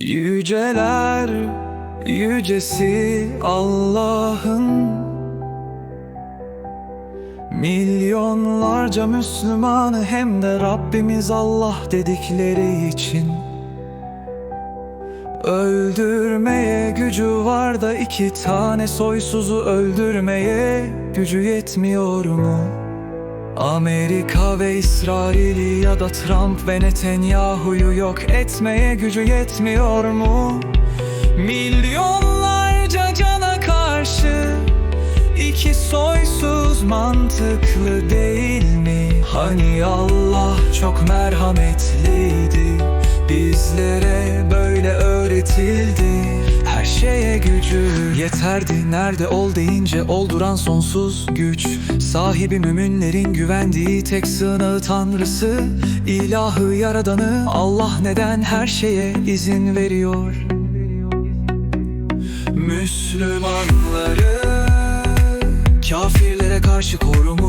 Yüceler yücesi Allah'ın Milyonlarca Müslümanı hem de Rabbimiz Allah dedikleri için Öldürmeye gücü var da iki tane soysuzu öldürmeye gücü yetmiyor mu? Amerika ve İsrail'i ya da Trump ve Netanyahu'yu yok etmeye gücü yetmiyor mu? Milyonlarca cana karşı iki soysuz mantıklı değil mi? Hani Allah çok merhametliydi Bizlere böyle öğretildi şeye gücü. Yeterdi Nerede ol deyince olduran sonsuz güç. Sahibi müminlerin güvendiği tek sığınağı tanrısı. İlahı yaradanı Allah neden her şeye izin veriyor? Müslümanları Kafirlere karşı korumuyor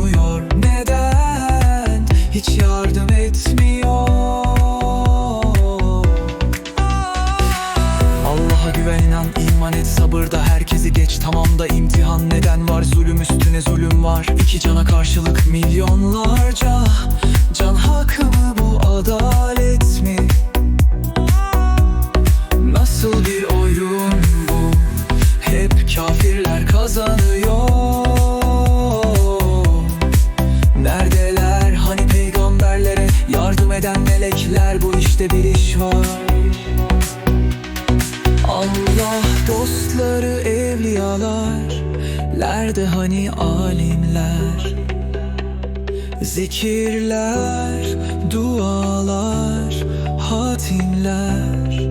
Güven inan iman et sabırda herkesi geç. Tamam da imtihan neden var? Zulüm üstüne zulüm var. İki cana karşılık milyonlarca can hak mı bu adalet mi? Nasıl bir oyun bu? Hep kafirler kazanıyor. Neredeler? Hani peygamberlere yardım eden melekler? Bu işte bir iş var evliyalar Nerede hani alimler? Zikirler, dualar, hatimler?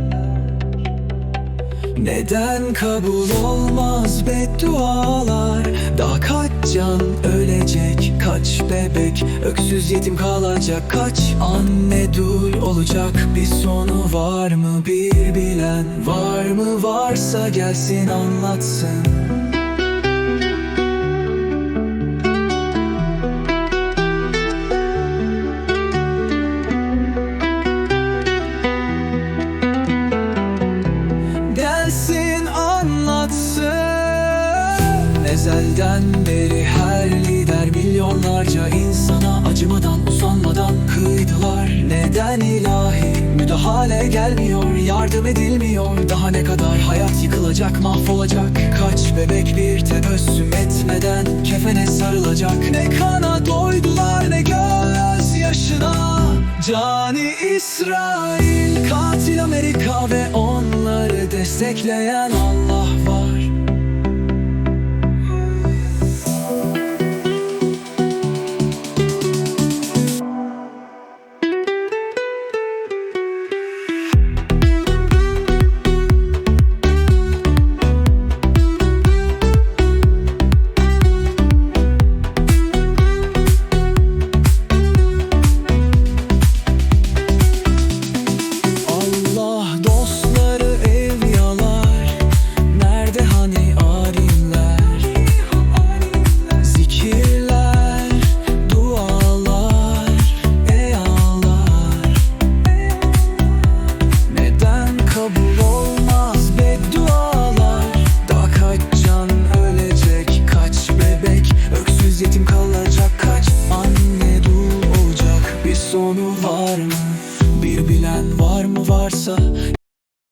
Neden kabul olmaz beddualar? Daha kaç can ölecek Kaç bebek? Öksüz yetim kalacak. Kaç anne dul olacak? Bir sonu var mı? Bir bilen Var mı? Varsa gelsin anlatsın. Gelsin anlatsın. Ezelden beri milyonlarca insana acımadan usanmadan kıydılar. Neden ilahi müdahale gelmiyor yardım edilmiyor? Daha ne kadar hayat yıkılacak mahvolacak? Kaç bebek bir tebessüm etmeden kefene sarılacak? Ne kana doydular ne göz yaşına. Cani İsrail katil Amerika ve onları destekleyen Allah varsa